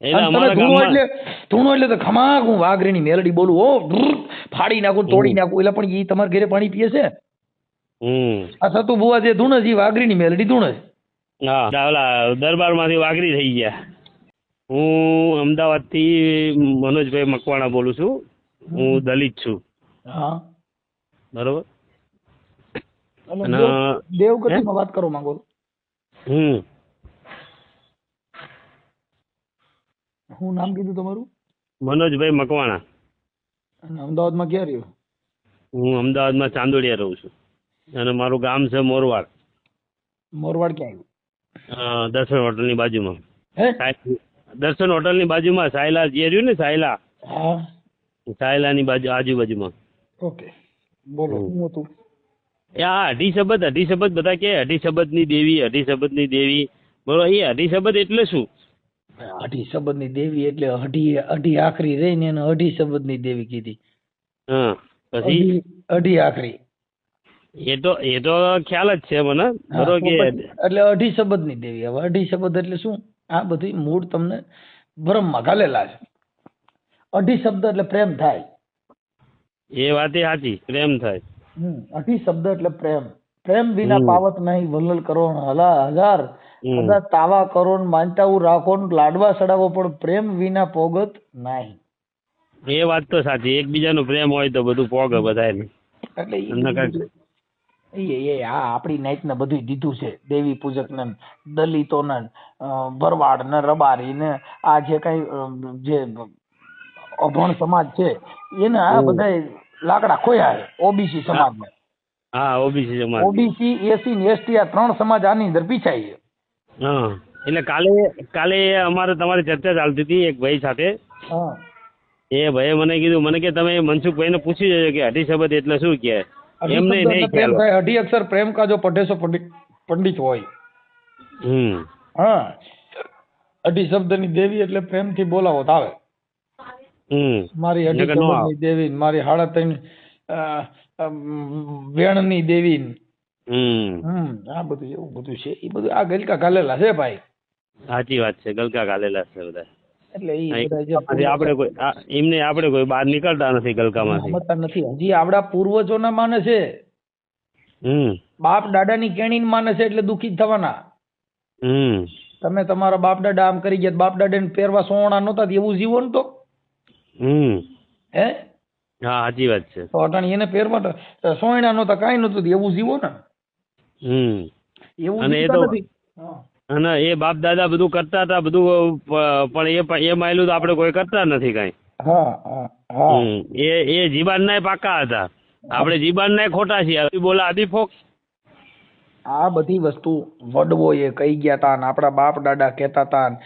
ધૂણો એટલે ધૂણો એટલે તો ખમાક હું વાઘરીની મેલડી બોલું ઓ ફાડી નાખું તોડી નાખું એટલે પણ એ તમારા ઘરે પાણી પીએ છે? આ સતુ બુવા જે ધૂણે ઈ વાઘરીની મેલડી ધૂણે છે. હા ઓલા દરબારમાંથી વાઘરી થઈ ગયા. હું અમદાવાદથી મનોજભાઈ મકવાણા બોલું છું. હું દલિત છું. હા. બરોબર? દેવગતિમાં વાત કરો માંગો? હમ. શું નામ કીધું તમારું? મનોજભાઈ મકવાણા. અને અમદાવાદમાં ક્યાં રહ્યો? હું અમદાવાદમાં ચાંદોડિયા રહું છું. અને મારું ગામ છે મોરવાડ. મોરવાડ ક્યાં આવ્યું? દર્શન હોટલની બાજુમાં. દર્શન હોટલની બાજુમાં સાયલા જે રહ્યું ને સાયલા. સાયલાની બાજુ આજુબાજુમાં. ઓકે. બોલો. શું હતું? આ અઢી શબદ અઢી શબદ બધા કે અઢી શબદની દેવી અઢી શબદની દેવી. બરોબર એ અઢી શબદ એટલે શું? અઢી શબદની દેવી એટલે અઢી અઢી આખરી રહીને એને અઢી શબદની દેવી કીધી. પછી? અઢી આખરી. એ તો એ તો ખ્યાલ જ છે મને કે એટલે અઢી શબદની દેવી. હવે અઢી શબ્દ એટલે શું? આ બધી મૂળ તમને ભ્રમમાં ઘાલેલા છે. અઢી શબ્દ એટલે પ્રેમ થાય. એ વાત એ સાચી પ્રેમ થાય. અઢી શબ્દ એટલે પ્રેમ. પ્રેમ વિના પાવત નહીં વલ્લલ કરો ને હલા હજાર. બધા તાવા કરો ને માનતાવું રાખો ને લાડવા સડાવો પણ પ્રેમ વિના પોગત નહીં. એ વાત તો સાચી એકબીજાનો પ્રેમ હોય તો બધું પોગે બધાને એટલે એ આ આપણી નાઈટ ને બધું દીધું છે દેવી પૂજક દલિતો ને ભરવાડ ને રબારી ને આ જે કઈ જે અભણ સમાજ છે એને આ બધા લાકડા ખોયા છે ઓબીસી સમાજને. હા ઓબીસી સમાજ. ઓબીસી એસી ને એસટી આ ત્રણ સમાજ આની અંદર પીછાય છે. હા. એટલે કાલે કાલે અમારે તમારી ચર્ચા ચાલતી હતી એક ભાઈ સાથે. હા. એ ભાઈએ મને કીધું મને કે તમે મનસુખભાઈને પૂછી જજો કે અઢી શબ્દ એટલે શું કે. એમને નહીં એટલે પ્રેમ ખ્યાલ અઢી અક્ષર પ્રેમ કા જો પઢેસો પંડિત પંડિત હોય. હમ. હા. અઢી શબ્દની દેવી એટલે પ્રેમથી બોલાવો તો આવે. હમ. મારી અઢી નો શબ્દની દેવી મારી હાડા ત્રણ વેણની દેવી. ને. હમ. હમ આ બધું એવું બધું છે. એ બધું આ ગલકા ગાલેલા છે ભાઈ. સાચી વાત છે ગલકા ગાલેલા છે બધા. એટલે બધા આપણે કોઈ એમને આપણે કોઈ બહાર નીકળતા નથી ગલકામાંથી. નથી. હજી આપડા પૂર્વજોના માને છે. હમ. બાપ દાદાની કેણીને માને છે એટલે દુખી થવાના. હમ. તમે તમારા બાપ દાદા આમ કરી ગયા બાપ દાદાને પહેરવા સોણા નહોતા એવું જીવો ને તો? હમ. હે? હા સાચી વાત છે. તો અટાણી એને પહેરવા સોયણા નહોતા કાંઈ નહોતું એવું જીવો ને હમ. એવું અને એ તો- અને એ બાપ દાદા બધું કરતા હતા બધું પણ એ એ માયલું તો આપણે કોઈ કરતા નથી કાંઈ. હા. એ એ જીબાન પાકા હતા. આપણે જીબાન ખોટા છીએ. અભી બોલા અભી ફોક આ બધી વસ્તુ વડવો એ કહી ગયા તા ને આપણા બાપ દાદા કહેતા હતા ને,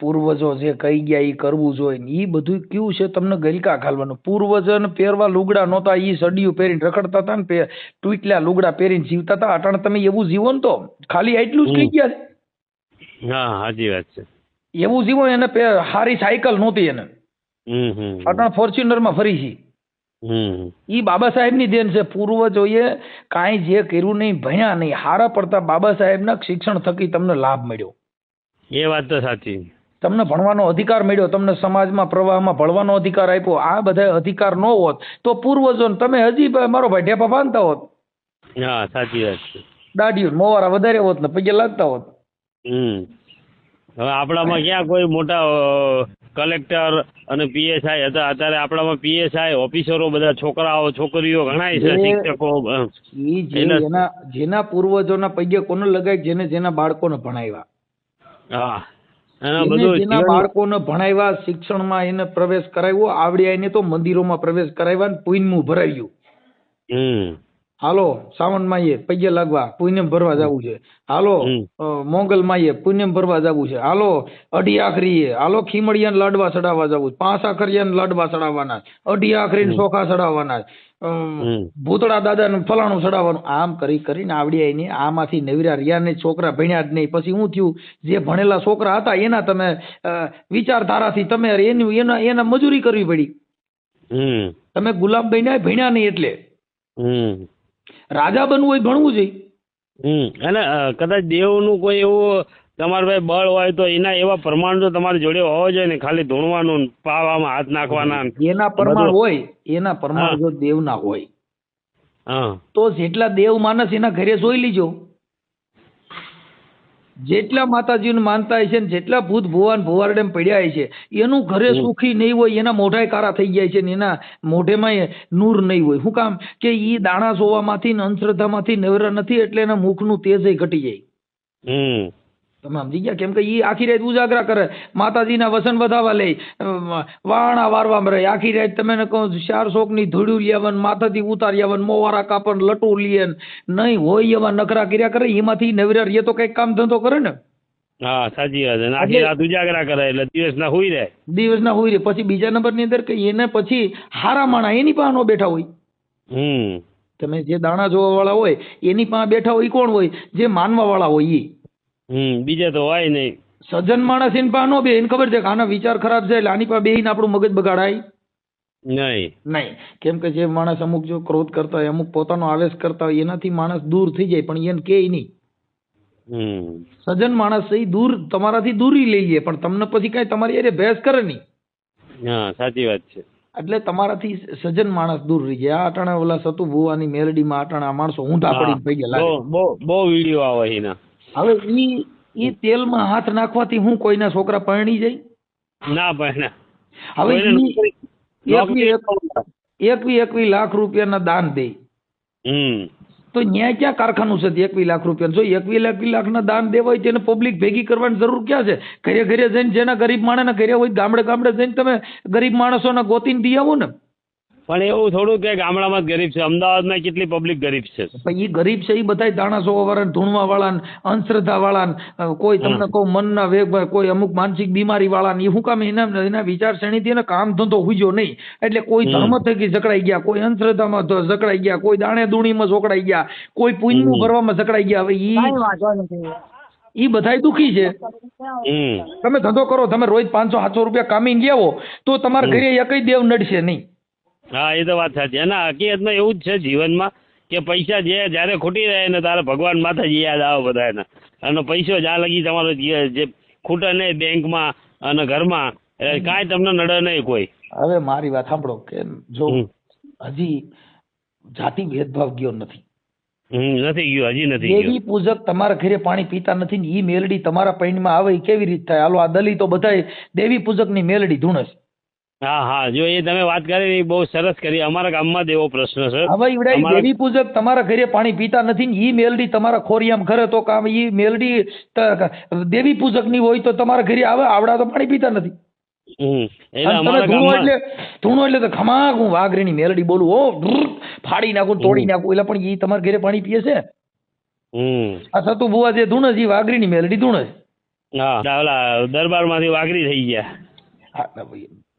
પૂર્વજો જે કહી ગયા એ કરવું જોઈએ ને ઈ બધું કેવું છે તમને ગલકા ઘાલવાનું પૂર્વજોને પહેરવા લુગડા નહોતા ઈ સડિયું પહેરીને રખડતા હતા ને ટૂટલા લુગડા પહેરીને જીવતા હતા અટાણે તમે એવું જીવો ને તો ખાલી એટલું જ કહી ગયા છે. હા સાચી વાત છે. એવું જીવો એને સારી સાયકલ નહોતી એને. અટાણે ફોર્ચ્યુનરમાં ફરી છે. ઈ બાબા સાહેબની દેન છે. પૂર્વજોએ કાંઈ જે કર્યું નહીં ભણ્યા નહીં હારા પડતા બાબા સાહેબના શિક્ષણ થકી તમને લાભ મળ્યો. એ વાત તો સાચી. તમને ભણવાનો અધિકાર મળ્યો તમને સમાજમાં પ્રવાહમાં ભણવાનો અધિકાર આપ્યો. આ બધા અધિકાર ન હોત તો પૂર્વજો તમે હજી મારો ભાઈ ઢેપા બાંધતા હોત. હા સાચી વાત છે. દાઢીઓ મોવારા વધારે હોત ને પગે લાગતા હોત. હમ. હવે આપણામાં ક્યાં કોઈ મોટા કલેક્ટર અને પીએસઆઈ હતા. અત્યારે આપણામાં પીએસઆઈ ઓફિસરો બધા છોકરાઓ છોકરીઓ ઘણા છે શિક્ષકો અ, ઈ જે એના- એના જેના પૂર્વજોના પૈયા કોને લગાય જેને જેના બાળકોને ભણાવ્યા. હા. એના બધું જેના બાળકોને ભણાવ્યા શિક્ષણમાં એને પ્રવેશ કરાવ્યો આવડ્યા એને તો મંદિરોમાં પ્રવેશ કરાવ્યા ને પુણ્યમું ભરાવ્યું. હમ. હાલો શ્રાવણ માઈએ પગે લાગવા પુણ્યમ ભરવા જવું છે. હાલો મોગલ માયે પુણ્યમ ભરવા જવું છે. હાલો અઢી આખરીએ હાલો ખીમડિયાને લાડવા ચડાવવા જવું. પાંચ આખરિયાને લાડવા ચડાવવાના. અઢી આખરીને ચોખા ચડાવવાના ને ભૂતળા દાદાને ફલાણું ચડાવવાનું. આમ કરી કરીને આવડ્યા ને આમાંથી નવીરા રહ્યા ને છોકરા ભણ્યા જ નહીં. પછી શું થયું જે ભણેલા છોકરા હતા એના તમે વિચારધારાથી તમે એનું એના એના મજૂરી કરવી પડી. તમે ગુલામ બન્યા ભણ્યા નહીં એટલે. હમ. રાજા બનવું હોય ભણવું જોઈએ. હમ અને કદાચ દેવનું કોઈ એવું તમારે ભાઈ બળ હોય તો એના એવા પ્રમાણ તો તમારી જોડે હોવા જોઈએ ને ખાલી ધૂણવાનું પાવામાં હાથ નાખવાના એના પ્રમાણ હોય એના પ્રમાણ. જો દેવના હોય. હા. તો જેટલા દેવ માનસ એના ઘરે જોઈ લીજો. જેટલા માતાજીને માનતા હોય છે ને જેટલા ભૂત ભુવાન ભુવારડે પડ્યા છે એનું ઘરે સુખી નહીં હોય એના મોઢાય કારા થઈ જાય છે ને એના મોઢેમાં નૂર નહીં હોય. શું કામ કે ઈ દાણા જોવામાંથી ને અંધશ્રદ્ધામાંથી નવરા નથી એટલે એના મુખનું તેજ ઘટી જાય. તમે સમજી ગયા? કેમ કે એ આખી રાત ઉજાગરા કરે. માતાજીના વસન વધાવા લે. વાણા વારવામાં રહે. આખી રાત તમે કહો ચાર શોકની ધૂળ્યું લેવન માથાથી ઉતારી આવન મોવારા કાપન લટુ લીયન નહીં હોય એવા નખરા કર્યા કરે એમાંથી નવરા રહીએ તો કંઈક કામ ધંધો કરે ને? હા સાચી વાત છે. આખી રાત ઉજાગરા કરે એટલે દિવસના હુઈ રહે દિવસના હોય રે પછી બીજા નંબરની અંદર કે એને પછી હારા માણા એની પાનો બેઠા હોય. હમ. તમે જે દાણા જોવા વાળા હોય એની પાસે બેઠા હોય કોણ હોય? જે માનવા વાળા હોય ઈ. હમ બીજા તો હોય નહીં. સજ્જન માણસ એની પાસે નો બે એને ખબર છે કે આના વિચાર ખરાબ છે એટલે આની પાસે બેહીને આપણું મગજ બગાડાય? નહીં. નહીં. કેમ કે જે માણસ અમુક જો ક્રોધ કરતા હોય અમુક પોતાનો આવેશ કરતા હોય એનાથી માણસ દૂર થઈ જાય પણ એને કે નહીં. સજ્જન માણસ એ દૂર તમારાથી દૂરી લઈ લે પણ તમને પછી કઈ તમારી અરે ભેસ કરે નહીં. હા સાચી વાત છે. એટલે તમારાથી સજ્જન માણસ દૂર રહી જાય. આ અટાણે ઓલા સતુ ભુવાની મેલડીમાં અટાણે આ માણસો ઊંધા પડી ગયા બહુ બહુ વીડિયો આવે એના. હવે ઈ ઈ તેલમાં હાથ નાખવાથી હું કોઈના છોકરા પરણી જાય? ના ભાઈ હવે એકવી એકવી લાખ રૂપિયાના દાન દે. તો ન્યાય ક્યાં કારખાનું છે? એકવી લાખ રૂપિયા જો એકવી લાખ લાખના દાન દેવા હોય તેને પબ્લિક ભેગી કરવાની જરૂર ક્યાં છે? ઘરે ઘરે જઈને જેના ગરીબ માણસના ઘરે હોય ગામડે ગામડે જઈને તમે ગરીબ માણસોના ગોતીને દઈ આવો ને. પણ એવું થોડું કે ગામડામાં જ ગરીબ છે. અમદાવાદમાં કેટલી પબ્લિક ગરીબ છે? એ ઈ ગરીબ છે એ બધા દાણાસો વાળા ધૂણવા વાળા અંધશ્રદ્ધા વાળા કોઈ તમને કહું મનના વેગ કોઈ અમુક માનસિક બીમારી વાળા ને ઈ શું કામ એના એના વિચારસરણીથી એને કામ ધંધો હુજ્યો નહીં. એટલે કોઈ ધર્મ થકી જકડાઈ ગયા કોઈ અંધશ્રદ્ધામાં જકડાઈ ગયા કોઈ દાણે દૂણીમાં જોકડાઈ ગયા કોઈ પુણ્યનું હમ. ભરવામાં જકડાઈ ગયા. હવે ઈ કાંઈ વાંધો ઈ બધાય દુખી છે. તમે ધંધો કરો તમે રોજ પાંચસો સાતસો રૂપિયા કામી લેવો તો તમારા ઘરે એકય દેવ નડશે નહીં. હા એ તો વાત સાચી. અને હકીકતમાં એવું જ છે જીવનમાં કે પૈસા જે જ્યારે ખૂટી રહે ને તારે ભગવાન માતાજી યાદ આવે બધા એને અને પૈસો જ્યાં લગી તમારો જે ખૂટે નહીં બેંકમાં અને ઘરમાં કાંઈ તમને નડે નહીં કોઈ. હવે મારી વાત સાંભળો કે જો. હજી જાતિ ભેદભાવ ગયો નથી. હમ નથી ગયો હજી નથી દેવી પૂજક તમારા ઘરે પાણી પીતા નથી ને ઈ મેલડી તમારા પૈણમાં આવે કેવી રીત થાય? હાલો આ દલિતો બધાય દેવી પૂજકની મેલડી ધૂણે છે. હા હા. જો એ તમે વાત કરી એ બહુ સરસ કરી. અમારા ગામમાં જ એવો પ્રશ્ન છે. હવે ઈવડા દેવી પૂજક તમારા ઘરે પાણી પીતા નથી ને ઈ મેલડી તમારા ખોરિયામ ઘરે તો કામ ઈ મેલડી દેવી પૂજકની હોય તો તમારા ઘરે આવે આવડા તો પાણી પીતા નથી. ધૂણો એટલે ધૂણો એટલે તો ખમાક હું વાઘરીની મેલડી બોલું ઓ ફાડી નાખું તોડી નાખું. એટલે પણ ઈ તમારા ઘરે પાણી પીએ છે? આ સતુ ભુવા જે ધૂણે છે ઈ વાઘરીની મેલડી ધૂણે હા દરબારમાંથી વાઘરી થઈ ગયા.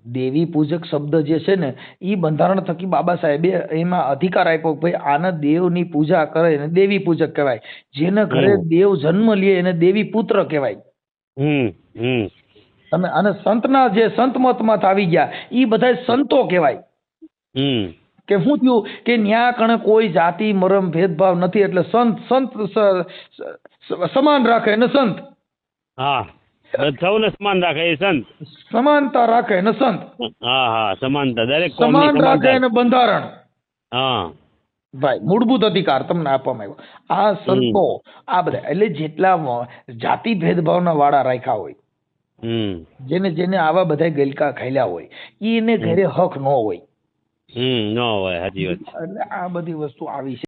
દેવી પૂજક શબ્દ જે છે ને એ બંધારણ થકી બાબા સાહેબે એમાં અધિકાર આપ્યો ભાઈ આને દેવની પૂજા કરે એને દેવી પૂજક કહેવાય. જેને ઘરે દેવ જન્મ લે એને દેવી પુત્ર કહેવાય. તમે અને સંતના જે સંત મતમાં આવી ગયા એ બધા સંતો કહેવાય. કે શું થયું કે ન્યા કણે કોઈ જાતિ મરમ ભેદભાવ નથી એટલે સંત સંત સમાન રાખે એને સંત. હા. સૌને સમાન રાખે એ સંત. સમાનતા રાખે ને સંત. હા હા સમાનતા. દરેક સમાન રાખે ને બંધારણ. હા. ભાઈ મૂળભૂત અધિકાર તમને આપવામાં આવ્યો. આ સંતો આ બધા એટલે જેટલા જાતિ ભેદભાવના વાળા રાખ્યા હોય જેને જેને આવા બધા ગલકા ખાયલા હોય એને ઘરે હક ન હોય. હમ ન હોય એટલે આ બધી વસ્તુ આવી છે.